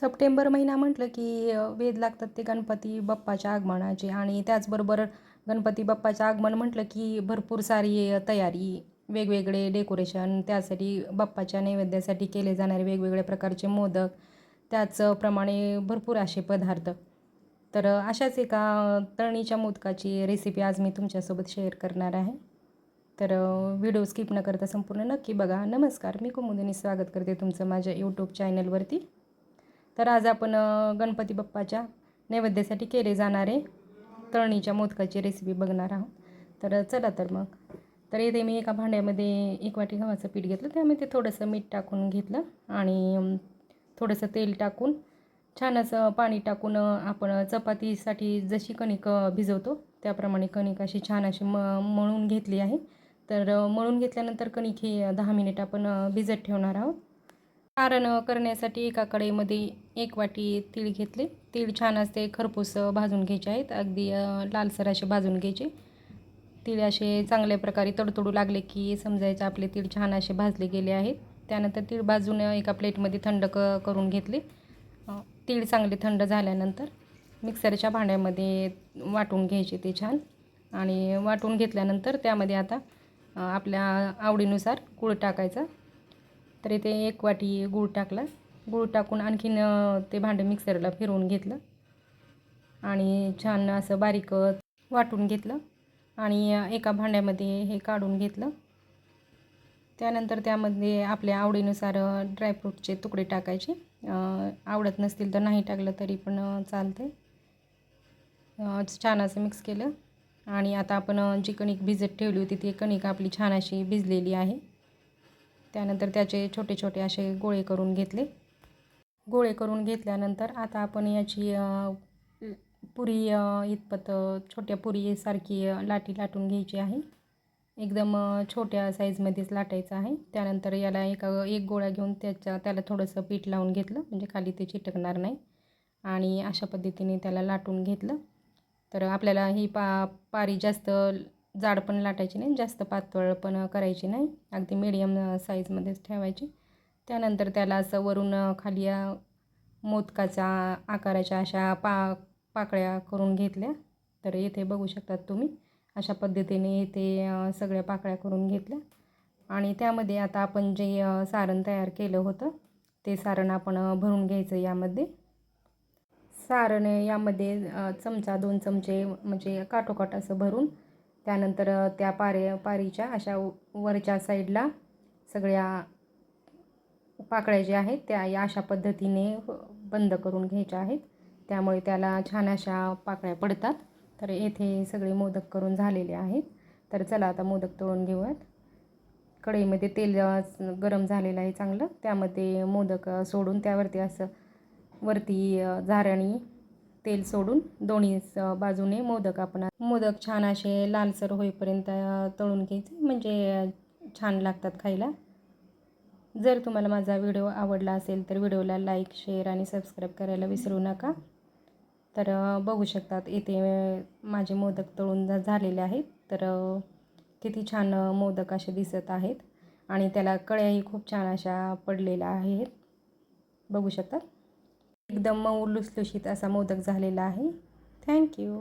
September महिना म्हटलं की वेद वेध लागतात ते गणपती बाप्पाच्या आगमनाचे. आणि त्याचबरोबर गणपती बाप्पाचं आगमन म्हटलं की भरपूर सारी तयारी वेगवेगळे डेकोरेशन त्यासाठी बाप्पाच्या नैवेद्यासाठी केले जाणारे वेगवेगळ्या प्रकारचे मोदक त्याचप्रमाणे भरपूर असे पदार्थ. तर अशाच एका तळणीच्या मोदकाची रेसिपी आज मी तुमच्यासोबत शेअर करणार आहे. तर व्हिडिओ स्किप न करता संपूर्ण नक्की बघा. नमस्कार मी कुमुदिनी स्वागत करते तुमचं माझ्या यूट्यूब चॅनलवरती तर आज आपण गणपती बाप्पाच्या नैवेद्यासाठी केले जाणारे तळणीच्या मोदकाची रेसिपी बघणार आहोत. तर चला तर मग. तर इथे मी एका भांड्यामध्ये एक वाटी गव्हाचं पीठ घेतलं. त्यामध्ये थोडंसं मीठ टाकून घेतलं आणि थोडंसं तेल टाकून छान असं पाणी टाकून आपण चपातीसाठी जशी कणिक भिजवतो त्याप्रमाणे कणिक अशी छान अशी म मळून घेतली आहे. तर मळून घेतल्यानंतर कणिक ही दहा मिनिट आपण भिजत ठेवणार आहोत. सारण करण्यासाठी एका कढईमध्ये एक वाटी तीळ घेतले. तीळ छान असते खरपूस भाजून घ्यायचे आहेत. अगदी लालसर असे भाजून घ्यायचे. तीळ असे चांगल्या प्रकारे तडतडू लागले की समजायचं आपले तीळ छान असे भाजले गेले आहेत. त्यानंतर तीळ भाजून एका प्लेटमध्ये थंड क करून घेतले. तीळ चांगले थंड झाल्यानंतर मिक्सरच्या भांड्यामध्ये वाटून घ्यायचे ते छान. आणि वाटून घेतल्यानंतर त्यामध्ये आता आपल्या आवडीनुसार गूळ टाकायचा. तर इथे एक वाटी गूळ टाकला. गूळ टाकून आणखीन ते भांडं मिक्सरला फिरवून घेतलं. आणि छान असं बारीक वाटून घेतलं. आणि एका भांड्यामध्ये हे काढून घेतलं. त्यानंतर त्यामध्ये आपल्या आवडीनुसार ड्रायफ्रूटचे तुकडे टाकायचे. आवडत नसतील तर नाही टाकलं तरी पण चालते छान असं मिक्स केलं. आणि आता आपण जी कणिक भिजत ठेवली होती ती कणिक आपली छान अशी भिजलेली आहे. त्यानंतर त्याचे छोटे छोटे असे गोळे करून घेतले. गोळे करून घेतल्यानंतर आता आपण याची पुरी इतपत छोट्या पुरीसारखी लाटी लाटून घ्यायची आहे. एकदम छोट्या साईजमध्येच लाटायचं आहे. त्यानंतर याला एका एक गोळा घेऊन त्याच्या त्याला थोडंसं पीठ लावून घेतलं. म्हणजे खाली ते चिटकणार नाही. आणि अशा पद्धतीने त्याला लाटून घेतलं. तर आपल्याला ही पा पारी जास्त जाड पण लाटायची नाही जास्त पातळ पण करायची नाही अगदी मिडियम साईजमध्येच ठेवायची. त्यानंतर त्याला असं वरून खाली मोदकाचा आकाराच्या अशा पा पाकळ्या करून घेतल्या. तर इथे बघू शकतात तुम्ही अशा पद्धतीने इथे सगळ्या पाकळ्या करून घेतल्या. आणि त्यामध्ये आता आपण जे सारण तयार केलं होतं ते सारण आपण भरून घ्यायचं यामध्ये. सारण यामध्ये चमचा दोन चमचे म्हणजे काठोकाठ असं भरून त्यानंतर त्या पारे पारीच्या अशा वरच्या साईडला सगळ्या पाकळ्या ज्या आहेत त्या या अशा पद्धतीने बंद करून घ्यायच्या आहेत. त्यामुळे त्याला छान अशा पाकळ्या पडतात. तर येथे सगळे मोदक करून झालेले आहेत. तर चला आता मोदक तळून घेऊयात. कढईमध्ये तेल गरम झालेलं आहे चांगलं. त्यामध्ये मोदक सोडून त्यावरती असं वरती अ, तेल सोडून दोन्ही स- बाजूने मोदक आपण मोदक छान असे लालसर होईपर्यंत तळून घ्यायचे. म्हणजे छान लागतात खायला. जर तुम्हाला माझा व्हिडिओ आवडला असेल तर व्हिडिओला लाईक शेअर आणि सबस्क्राईब करायला विसरू नका. तर बघू शकतात इथे माझे मोदक तळून झालेले आहेत. तर किती छान मोदक असे दिसत आहेत. आणि त्याला कळ्याही खूप छान अशा पडलेल्या आहेत. बघू शकतात. एकदम मऊ लुसलुशीत असा मोदक झालेला आहे. थँक्यू